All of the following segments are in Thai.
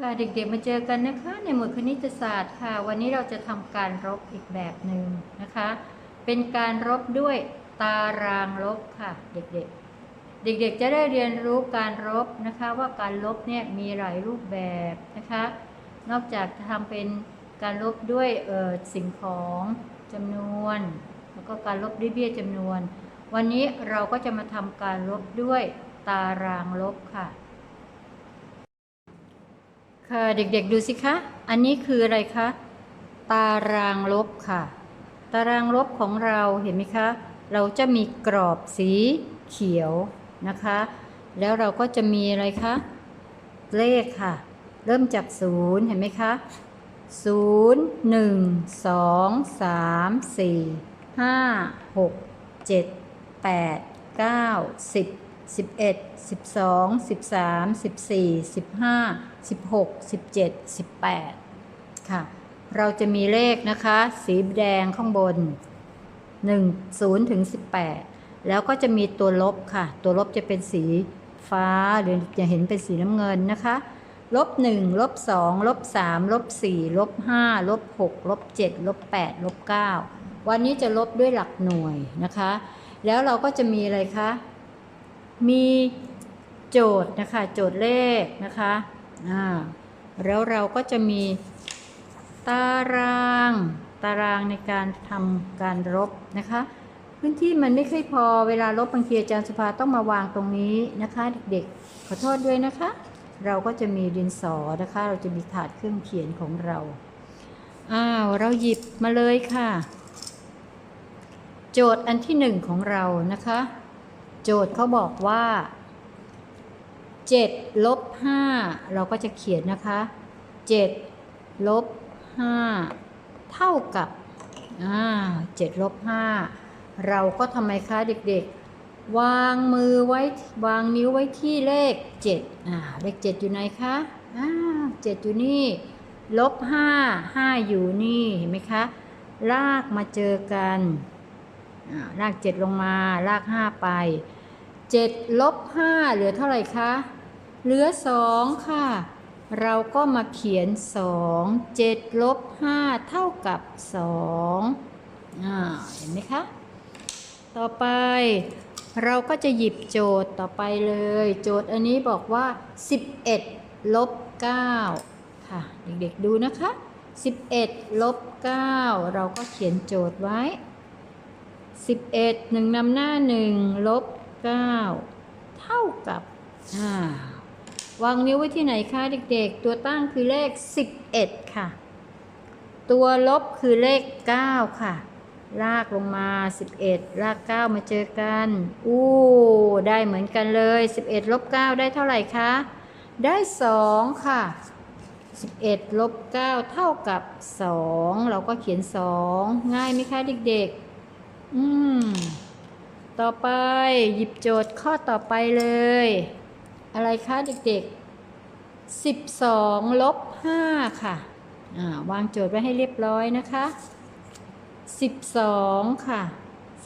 ค่ะเด็กๆมาเจอกันนะคะในหมวดคณิตศาสตร์ค่ะ วันนี้เราจะทำการลบอีกแบบหนึ่งนะคะ เป็นการลบด้วยตารางลบค่ะ เด็กๆ เด็กๆจะได้เรียนรู้การลบนะคะ ว่าการลบเนี่ยมีหลายรูปแบบนะคะ นอกจากจะทำเป็นการลบด้วยเออสิ่งของจำนวน แล้วก็การลบด้วยเบี้ยจำนวน วันนี้เราก็จะมาทำการลบด้วยตารางลบค่ะ ค่ะเด็กๆดูสิคะ อันนี้คืออะไรคะ ตารางลบค่ะ ตารางลบของเราเห็นไหมคะ เราจะมีกรอบสีเขียวนะคะ แล้วเราก็จะมีอะไรคะ เลขค่ะ เริ่มจากศูนย์เห็นไหมคะศูนย์หนึ่งสองสามสี่ห้าหกเจ็ดแปดเก้าสิบ สิบเอ็ดสิบสองสิบสามสิบสี่สิบห้าสิบหกสิบเจ็ดสิบแปดค่ะ เราจะมีเลขนะคะ สีแดงข้างบน1 0ถึง18แล้วก็จะมีตัวลบค่ะ ตัวลบจะเป็นสีฟ้าหรือจะเห็นเป็นสีน้ำเงินนะคะลบ1ลบ2ลบ3ลบ4ลบ5ลบ6ลบ7ลบ8ลบ9วันนี้จะลบด้วยหลักหน่วยนะคะ แล้วเราก็จะมีอะไรคะ มีโจทย์นะคะโจทย์เลขนะคะอ่าแล้วเราก็จะมีตารางตารางในการทำการลบนะคะ พื้นที่มันไม่ค่อยพอเวลาลบบางทีอาจารย์สุภาต้องมาวางตรงนี้นะคะเด็กๆ ขอโทษด้วยนะคะ เราก็จะมีดินสอนะคะ เราจะมีถาดเครื่องเขียนของเราอ้าวเราหยิบมาเลยค่ะ โจทย์อันที่หนึ่งของเรานะคะ โจทย์เขาบอกว่า7ลบ5เราก็จะเขียนนะคะ7ลบ5เท่ากับอ่า7ลบ5เราก็ทำไมคะเด็กๆ วางมือไว้วางนิ้วไว้ที่เลข7อ่าเลข 7 อยู่ไหนคะอ่า7อยู่นี่ลบ5 5 อยู่นี่เห็นไหมคะ ลากมาเจอกันลาก 7 ลงมาลาก 5 ไป 7ลบ5เหลือเท่าไหร่คะ เหลือ 2 ค่ะ เราก็มาเขียน 2 7ลบ5เท่ากับ 2อ่าเห็นไหมคะ ต่อไปเราก็จะหยิบโจทย์ต่อไปเลย โจทย์อันนี้บอกว่า 11ลบ9ค่ะ เด็กๆดูนะคะ 11ลบ9เราก็เขียนโจทย์ไว้ 11 1นำหน้า 1 ลบ 9 เท่ากับอ่าวางนิ้วไว้ที่ไหนคะเด็กๆ ตัวตั้งคือเลข 11 ค่ะ ตัวลบคือเลข 9 ค่ะ ลากลงมา 11 ลาก 9 มาเจอกัน อู้ ได้เหมือนกันเลย 11 ลบ 9 ได้เท่าไหร่คะ ได้ 2 ค่ะ 11 ลบ 9 เท่ากับ 2 เราก็เขียน 2 ง่ายไหมคะเด็กๆ อืม ต่อไปหยิบโจทย์ข้อต่อไปเลย อะไรคะเด็กๆ 12ลบ5ค่ะวางโจทย์ไว้ให้เรียบร้อยนะคะ 12 ค่ะ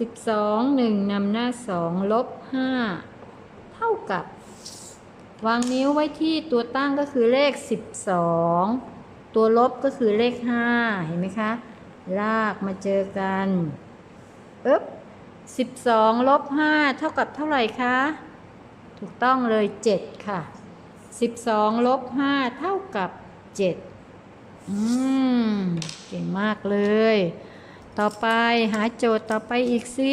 12 1นำหน้า 2 ลบ 5 เท่ากับ วางนิ้วไว้ที่ตัวตั้งก็คือเลข 12 ตัวลบก็คือเลข 5 เห็นไหมคะ ลากมาเจอกันอึ๊บ 12ลบ5เท่ากับเท่าไหร่คะ ถูกต้องเลย 7 ค่ะ 12ลบ5เท่ากับ 7 อืม เก่งมากเลย ต่อไปหาโจทย์ต่อไปอีกสิ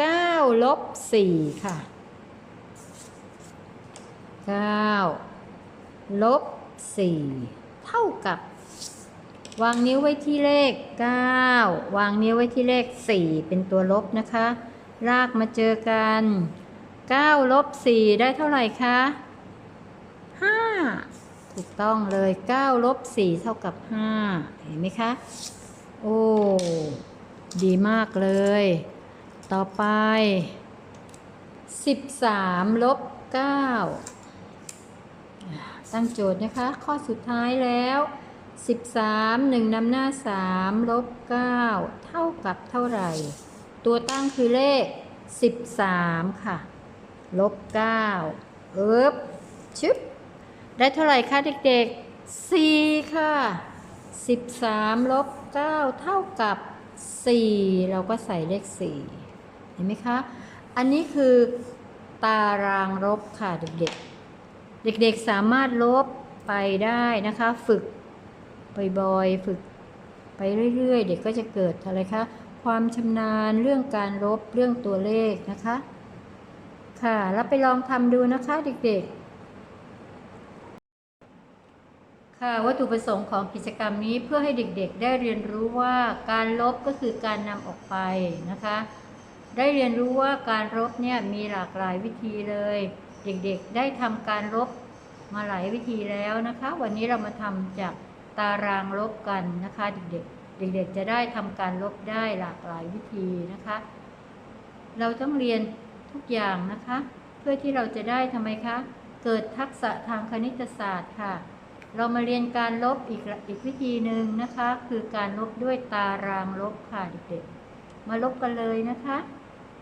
9ลบ4ค่ะ 9ลบ4เท่ากับ วางนิ้วไว้ที่เลข 9 วางนิ้วไว้ที่เลข 4 เป็นตัวลบนะคะ ลากมาเจอกัน9ลบ4ได้เท่าไหร่คะ5ถูกต้องเลย9ลบ4เท่ากับ 5 เห็นไหมคะ โอ้ดีมากเลย ต่อไป 13ลบ9ตั้งโจทย์นะคะ ข้อสุดท้ายแล้ว 13 1นำหน้า 3 ลบ 9 เท่ากับเท่าไหร่ ตัวตั้งคือเลข 13 ค่ะ ลบ 9 เอิบชึบได้เท่าไหร่คะเด็กๆ 4 ค่ะ 13 ลบ 9 เท่ากับ 4 เราก็ใส่เลข 4 เห็นไหมคะ อันนี้คือตารางลบค่ะเด็กๆ เด็กๆสามารถลบไปได้นะคะ ฝึก บ่อยๆ ฝึกไปเรื่อยๆ เด็กก็จะเกิดอะไรคะ ความชำนาญเรื่องการลบเรื่องตัวเลขนะคะ ค่ะ แล้วไปลองทำดูนะคะเด็กๆ ค่ะ วัตถุประสงค์ของกิจกรรมนี้เพื่อให้เด็กๆ ได้เรียนรู้ว่าการลบก็คือการนำออกไปนะคะ ได้เรียนรู้ว่าการลบเนี่ยมีหลากหลายวิธีเลย เด็กๆ ได้ทำการลบมาหลายวิธีแล้วนะคะ วันนี้เรามาทำจาก ตารางลบกันนะคะ เด็กๆ เด็กๆ จะได้ทำการลบได้หลากหลายวิธีนะคะ เราต้องเรียนทุกอย่างนะคะ เพื่อที่เราจะได้ทำไมคะ เกิดทักษะทางคณิตศาสตร์ค่ะ เรามาเรียนการลบอีกอีกวิธีหนึ่งนะคะ คือการลบด้วยตารางลบค่ะเด็กๆ มาลบกันเลยนะคะ